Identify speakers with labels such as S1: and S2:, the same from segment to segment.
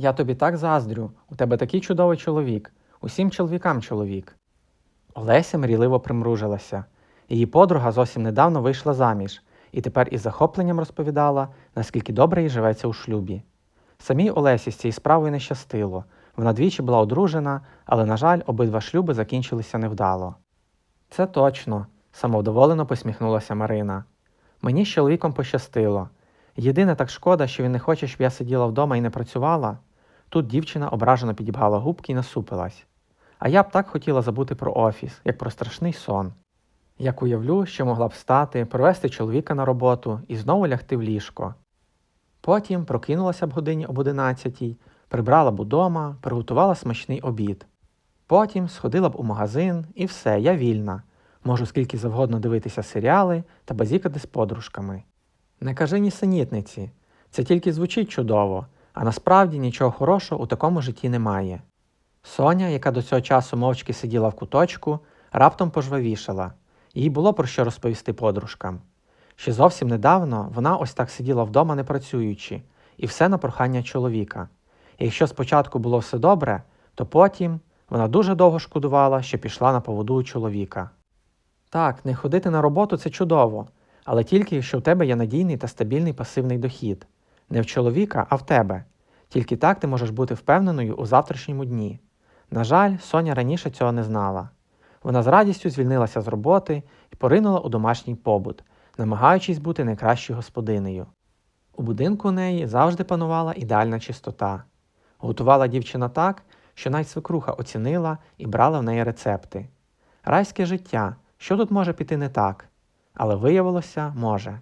S1: Я тобі так заздрю, у тебе такий чудовий чоловік, усім чоловікам чоловік. Олеся мрійливо примружилася. Її подруга зовсім недавно вийшла заміж і тепер із захопленням розповідала, наскільки добре їй живеться у шлюбі. Самій Олесі з цією справою не щастило. Вона двічі була одружена, але, на жаль, обидва шлюби закінчилися невдало. Це точно, самовдоволено посміхнулася Марина. Мені з чоловіком пощастило. Єдине так шкода, що він не хоче, щоб я сиділа вдома і не працювала. Тут дівчина ображено підібгала губки і насупилась. А я б так хотіла забути про офіс, як про страшний сон. Як уявлю, що могла б встати, провести чоловіка на роботу і знову лягти в ліжко. Потім прокинулася б годині об одинадцятій, прибрала б удома, приготувала смачний обід. Потім сходила б у магазин і все, я вільна. Можу скільки завгодно дивитися серіали та базікати з подружками. Не кажи нісенітниці, це тільки звучить чудово, а насправді нічого хорошого у такому житті немає. Соня, яка до цього часу мовчки сиділа в куточку, раптом пожвавішала. Їй було про що розповісти подружкам. Ще зовсім недавно вона ось так сиділа вдома не працюючи, і все на прохання чоловіка. І якщо спочатку було все добре, то потім вона дуже довго шкодувала, що пішла на поводу у чоловіка. Так, не ходити на роботу це чудово, але тільки якщо в тебе є надійний та стабільний пасивний дохід. Не в чоловіка, а в тебе. Тільки так ти можеш бути впевненою у завтрашньому дні. На жаль, Соня раніше цього не знала. Вона з радістю звільнилася з роботи і поринула у домашній побут, намагаючись бути найкращою господинею. У будинку у неї завжди панувала ідеальна чистота. Готувала дівчина так, що навіть свекруха оцінила і брала в неї рецепти. Райське життя, що тут може піти не так? Але виявилося, може.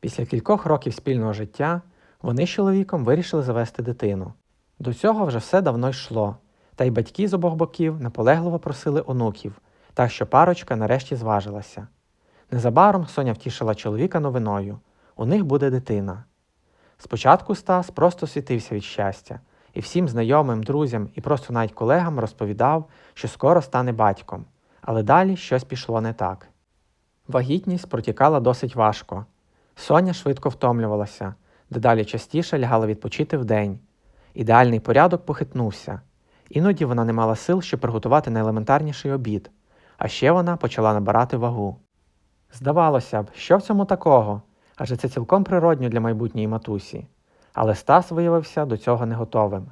S1: Після кількох років спільного життя вони з чоловіком вирішили завести дитину. До цього вже все давно йшло, та й батьки з обох боків наполегливо просили онуків, так що парочка нарешті зважилася. Незабаром Соня втішила чоловіка новиною у них буде дитина. Спочатку Стас просто світився від щастя, і всім знайомим, друзям і просто навіть колегам розповідав, що скоро стане батьком, але далі щось пішло не так. Вагітність протікала досить важко. Соня швидко втомлювалася, дедалі частіше лягала відпочити вдень. Ідеальний порядок похитнувся. Іноді вона не мала сил, щоб приготувати найелементарніший обід, а ще вона почала набирати вагу. Здавалося б, що в цьому такого? Адже це цілком природньо для майбутньої матусі. Але Стас виявився до цього не готовим.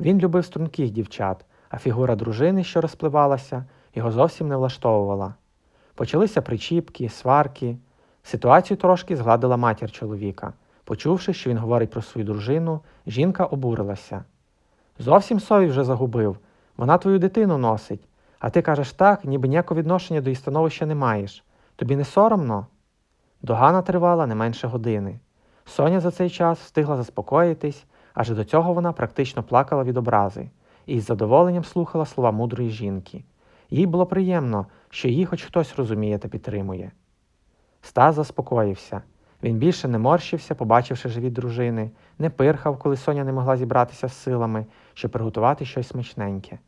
S1: Він любив струнких дівчат, а фігура дружини, що розпливалася, його зовсім не влаштовувала. Почалися причіпки, сварки. Ситуацію трошки згладила матір чоловіка. Почувши, що він говорить про свою дружину, жінка обурилася. Зовсім совість вже загубив. Вона твою дитину носить. А ти кажеш так, ніби ніякого відношення до її становища не маєш. Тобі не соромно? Догана тривала не менше години. Соня за цей час встигла заспокоїтись, адже до цього вона практично плакала від образи і з задоволенням слухала слова мудрої жінки. Їй було приємно, що її хоч хтось розуміє та підтримує. Стас заспокоївся. Він більше не морщився, побачивши живіт дружини, не пирхав, коли Соня не могла зібратися з силами, щоб приготувати щось смачненьке.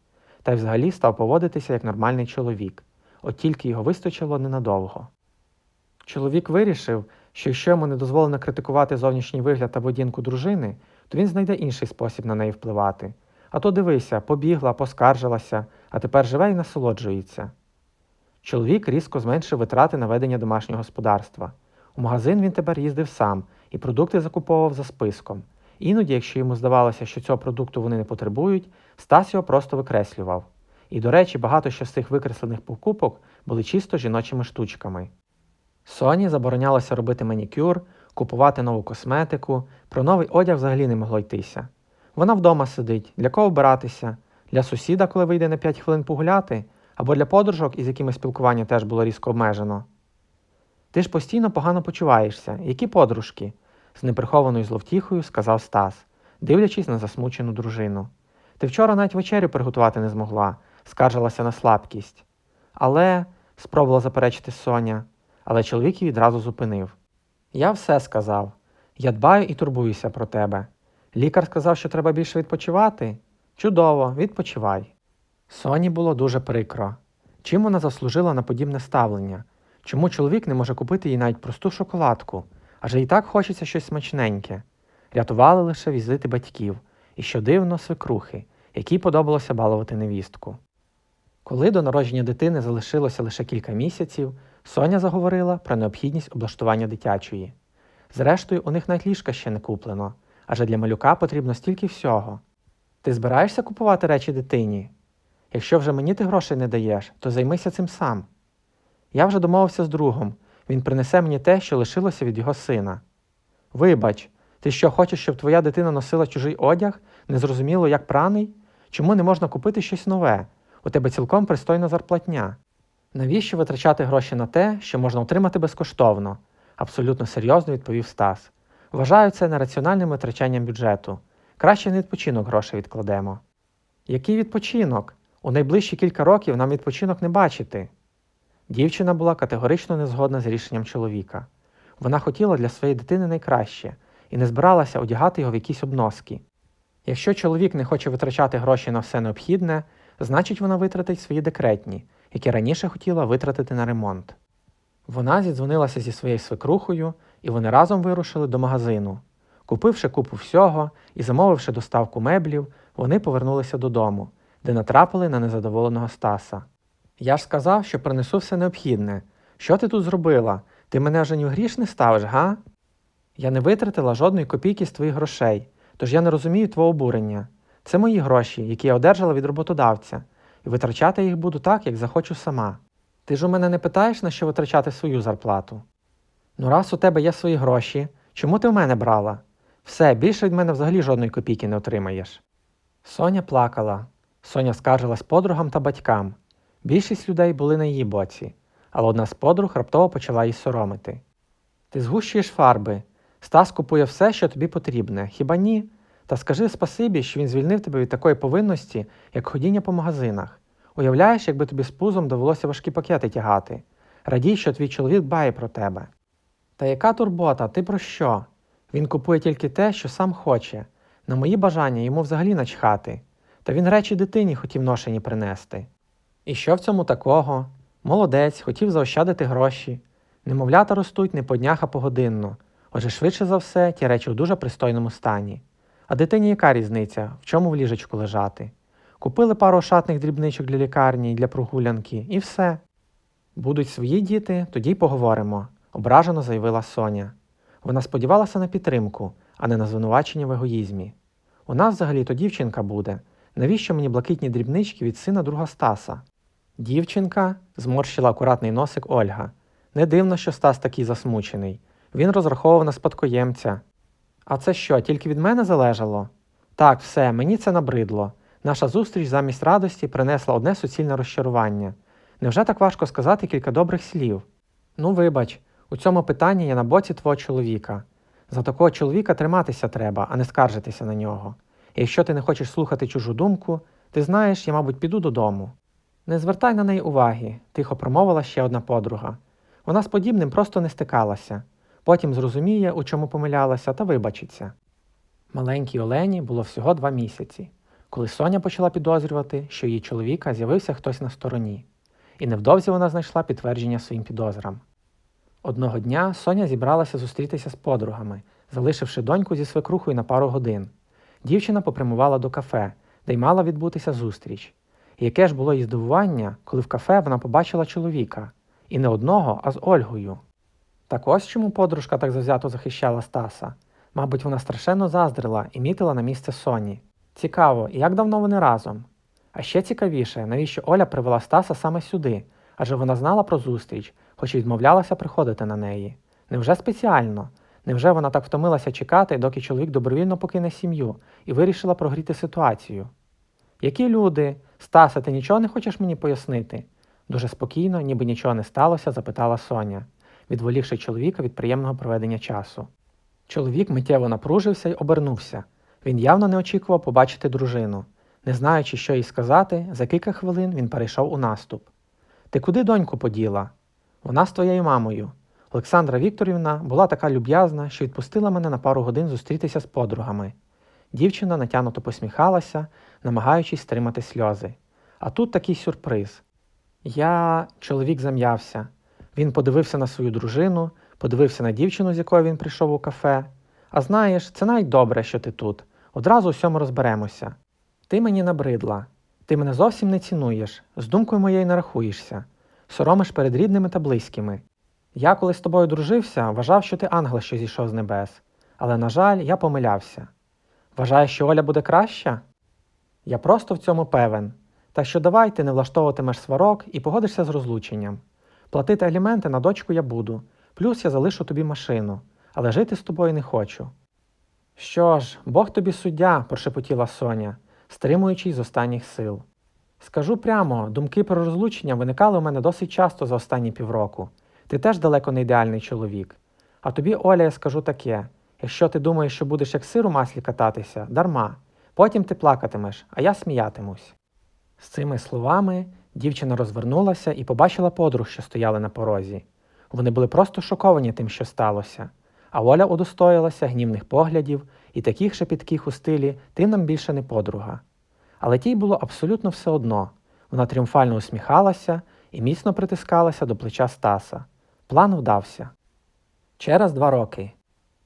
S1: Та й взагалі став поводитися як нормальний чоловік, от тільки його вистачило ненадовго. Чоловік вирішив, що якщо йому не дозволено критикувати зовнішній вигляд та водінку дружини, то він знайде інший спосіб на неї впливати. А то дивися, побігла, поскаржилася, а тепер живе і насолоджується. Чоловік різко зменшив витрати на ведення домашнього господарства. У магазин він тепер їздив сам і продукти закуповував за списком. Іноді, якщо йому здавалося, що цього продукту вони не потребують, Стас його просто викреслював. І, до речі, багато що з цих викреслених покупок були чисто жіночими штучками. Соні заборонялося робити манікюр, купувати нову косметику, про новий одяг взагалі не могло йтися. Вона вдома сидить, для кого вбиратися? Для сусіда, коли вийде на 5 хвилин погуляти, або для подружок, із якими спілкування теж було різко обмежено. Ти ж постійно погано почуваєшся. Які подружки? з неприхованою зловтіхою сказав Стас, дивлячись на засмучену дружину. Ти вчора навіть вечерю приготувати не змогла, скаржилася на слабкість. Але, спробувала заперечити Соня, але чоловік її відразу зупинив. Я все сказав. Я дбаю і турбуюся про тебе. Лікар сказав, що треба більше відпочивати? Чудово, відпочивай. Соні було дуже прикро. Чим вона заслужила на подібне ставлення? Чому чоловік не може купити їй навіть просту шоколадку? Адже і так хочеться щось смачненьке. Рятували лише візити батьків, і що дивно свекрухи, якій подобалося балувати невістку. Коли до народження дитини залишилося лише кілька місяців, Соня заговорила про необхідність облаштування дитячої. Зрештою, у них навіть ліжка ще не куплено, адже для малюка потрібно стільки всього. Ти збираєшся купувати речі дитині? Якщо вже мені ти грошей не даєш, то займися цим сам. Я вже домовився з другом, він принесе мені те, що лишилося від його сина. Вибач, ти що хочеш, щоб твоя дитина носила чужий одяг, незрозуміло як праний? Чому не можна купити щось нове? У тебе цілком пристойна зарплатня. Навіщо витрачати гроші на те, що можна отримати безкоштовно? абсолютно серйозно відповів Стас. Вважаю це нераціональним витрачанням бюджету. Краще на відпочинок грошей відкладемо. Який відпочинок? У найближчі кілька років нам відпочинок не бачити. Дівчина була категорично незгодна з рішенням чоловіка. Вона хотіла для своєї дитини найкраще і не збиралася одягати його в якісь обноски. Якщо чоловік не хоче витрачати гроші на все необхідне, значить вона витратить свої декретні, які раніше хотіла витратити на ремонт. Вона зідзвонилася зі своєю свекрухою, і вони разом вирушили до магазину. Купивши купу всього і замовивши доставку меблів, вони повернулися додому, де натрапили на незадоволеного Стаса. Я ж сказав, що принесу все необхідне. Що ти тут зробила? Ти мене вже ні в гріш не ставиш, га? Я не витратила жодної копійки з твоїх грошей, тож я не розумію твого обурення. Це мої гроші, які я одержала від роботодавця, і витрачати їх буду так, як захочу сама. Ти ж у мене не питаєш, на що витрачати свою зарплату? Ну, раз у тебе є свої гроші, чому ти в мене брала? Все, більше від мене взагалі жодної копійки не отримаєш. Соня плакала. Соня скаржилась подругам та батькам. Більшість людей були на її боці, але одна з подруг раптово почала її соромити. Ти згущуєш фарби. Стас купує все, що тобі потрібне, хіба ні? Та скажи спасибі, що він звільнив тебе від такої повинності, як ходіння по магазинах. Уявляєш, якби тобі з пузом довелося важкі пакети тягати. Радій, що твій чоловік дбає про тебе. Та яка турбота, ти про що? Він купує тільки те, що сам хоче. На мої бажання йому взагалі начхати. Та він речі дитині хотів ношені принести. І що в цьому такого? Молодець, хотів заощадити гроші. Немовлята ростуть не по днях, а погодинно. Отже, швидше за все, ті речі у дуже пристойному стані. А дитині яка різниця, в чому в ліжечку лежати? Купили пару шатних дрібничок для лікарні і для прогулянки, і все. Будуть свої діти, тоді й поговоримо, ображено заявила Соня. Вона сподівалася на підтримку, а не на звинувачення в егоїзмі. У нас взагалі то дівчинка буде. Навіщо мені блакитні дрібнички від сина друга Стаса? Дівчинка зморщила акуратний носик Ольга. Не дивно, що Стас такий засмучений. Він розраховував на спадкоємця. А це що, тільки від мене залежало? Так, все, мені це набридло. Наша зустріч замість радості принесла одне суцільне розчарування. Невже так важко сказати кілька добрих слів? Ну, вибач, у цьому питанні я на боці твого чоловіка. За такого чоловіка триматися треба, а не скаржитися на нього. І якщо ти не хочеш слухати чужу думку, ти знаєш, я, мабуть, піду додому. Не звертай на неї уваги, тихо промовила ще одна подруга. Вона з подібним просто не стикалася. Потім зрозуміє, у чому помилялася, та вибачиться. Маленькій Олені було всього два місяці, коли Соня почала підозрювати, що її чоловіка з'явився хтось на стороні, і невдовзі вона знайшла підтвердження своїм підозрам. Одного дня Соня зібралася зустрітися з подругами, залишивши доньку зі свекрухою на пару годин. Дівчина попрямувала до кафе, де й мала відбутися зустріч. Яке ж було її здивування, коли в кафе вона побачила чоловіка, і не одного, а з Ольгою. Так ось чому подружка так завзято захищала Стаса. Мабуть, вона страшенно заздрила і мітила на місце Соні. Цікаво, як давно вони разом? А ще цікавіше, навіщо Оля привела Стаса саме сюди, адже вона знала про зустріч, хоч і відмовлялася приходити на неї. Невже спеціально? Невже вона так втомилася чекати, доки чоловік добровільно покине сім'ю і вирішила прогріти ситуацію? Які люди? Стаса, ти нічого не хочеш мені пояснити? Дуже спокійно, ніби нічого не сталося, запитала Соня, відволікши чоловіка від приємного проведення часу. Чоловік миттєво напружився й обернувся. Він явно не очікував побачити дружину. Не знаючи, що їй сказати, за кілька хвилин він перейшов у наступ. Ти куди доньку поділа? Вона з твоєю мамою. Олександра Вікторівна була така люб'язна, що відпустила мене на пару годин зустрітися з подругами. Дівчина натягнуто посміхалася, намагаючись стримати сльози. А тут такий сюрприз. Я, чоловік зам'явся. Він подивився на свою дружину, подивився на дівчину, з якою він прийшов у кафе. А знаєш, це навіть добре, що ти тут. Одразу у всьому розберемося. Ти мені набридла, ти мене зовсім не цінуєш, з думкою моєю не рахуєшся, соромиш перед рідними та близькими. Я, коли з тобою дружився, вважав, що ти ангел, що зійшов з небес, але, на жаль, я помилявся. Вважаєш, що Оля буде краща? Я просто в цьому певен. Так що давай ти не влаштовуватимеш сварок і погодишся з розлученням. Платити аліменти на дочку я буду, плюс я залишу тобі машину, але жити з тобою не хочу. Що ж, Бог тобі суддя, прошепотіла Соня, стримуючись з останніх сил. Скажу прямо, думки про розлучення виникали у мене досить часто за останні півроку. Ти теж далеко не ідеальний чоловік. А тобі, Оля, я скажу таке: якщо ти думаєш, що будеш як сир у маслі кататися, дарма. Потім ти плакатимеш, а я сміятимусь. З цими словами дівчина розвернулася і побачила подруг, що стояли на порозі. Вони були просто шоковані тим, що сталося. А Оля удостоїлася гнівних поглядів і таких шепітких у стилі ти нам більше не подруга. Але тій було абсолютно все одно. Вона тріумфально усміхалася і міцно притискалася до плеча Стаса. План вдався. Через два роки.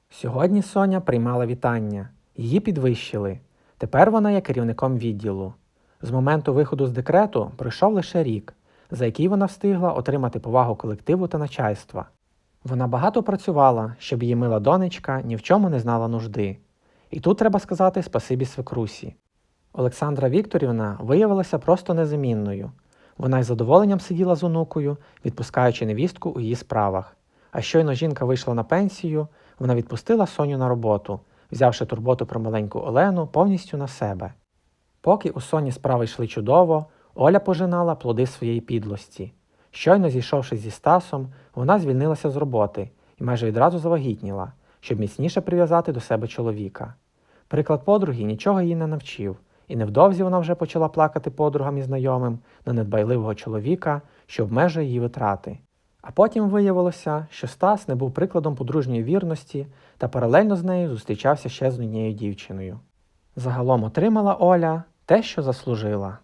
S1: Сьогодні Соня приймала вітання. Її підвищили. Тепер вона є керівником відділу. З моменту виходу з декрету пройшов лише рік, за який вона встигла отримати повагу колективу та начальства. Вона багато працювала, щоб її мила донечка ні в чому не знала нужди. І тут треба сказати спасибі свекрусі. Олександра Вікторівна виявилася просто незамінною. Вона із задоволенням сиділа з онукою, відпускаючи невістку у її справах. А щойно жінка вийшла на пенсію, вона відпустила Соню на роботу, взявши турботу про маленьку Олену повністю на себе. Поки у Соні справи йшли чудово, Оля пожинала плоди своєї підлості. Щойно зійшовшись зі Стасом, вона звільнилася з роботи і майже відразу завагітніла, щоб міцніше прив'язати до себе чоловіка. Приклад подруги нічого їй не навчив, і невдовзі вона вже почала плакати подругам і знайомим на недбайливого чоловіка, що обмежує її витрати. А потім виявилося, що Стас не був прикладом подружньої вірності та паралельно з нею зустрічався ще з однією дівчиною. Загалом отримала Оля те, що заслужила.